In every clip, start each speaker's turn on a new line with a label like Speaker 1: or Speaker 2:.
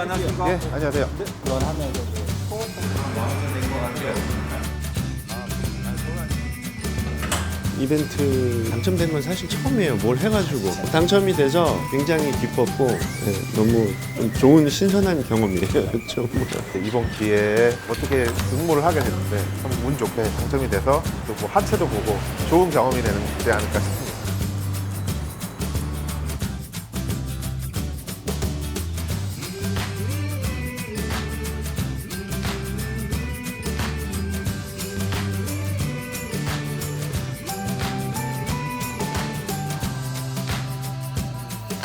Speaker 1: 안녕하십니까.
Speaker 2: 예, 안녕하세요.
Speaker 1: 교환하면서
Speaker 3: 이벤트 당첨된 건 사실 처음이에요. 뭘 해가지고 당첨이 돼서 굉장히 기뻤고 네, 너무 좀 좋은 신선한 경험이에요. 좀
Speaker 2: 이번 기회에 어떻게 응모를 하게 됐는데 참 운 좋게 당첨이 돼서 또 뭐 하체도 보고 좋은 경험이 되지 않을까 싶습니다.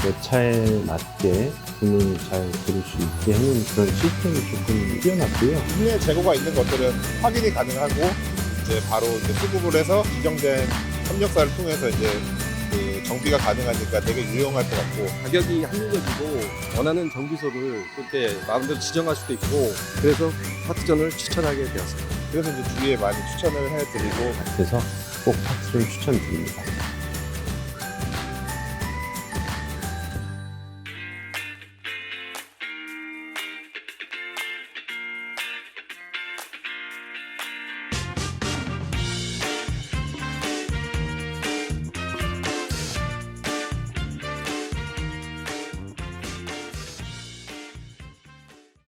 Speaker 3: 내 차에 맞게 주문을 잘 들을 수 있게 하는 그런 시스템이 조금 뛰어났고요.
Speaker 4: 국내 재고가 있는 것들은 확인이 가능하고 이제 바로 이제 수급을 해서 지정된 협력사를 통해서 이제 그 정비가 가능하니까 되게 유용할 것 같고
Speaker 5: 가격이 합리적이고 원하는 정비소를 그때 마음대로 지정할 수도 있고 그래서 파트전을 추천하게 되었습니다.
Speaker 4: 그래서 이제 주위에 많이 추천을 해드리고
Speaker 3: 그래서 꼭 파트를 추천드립니다.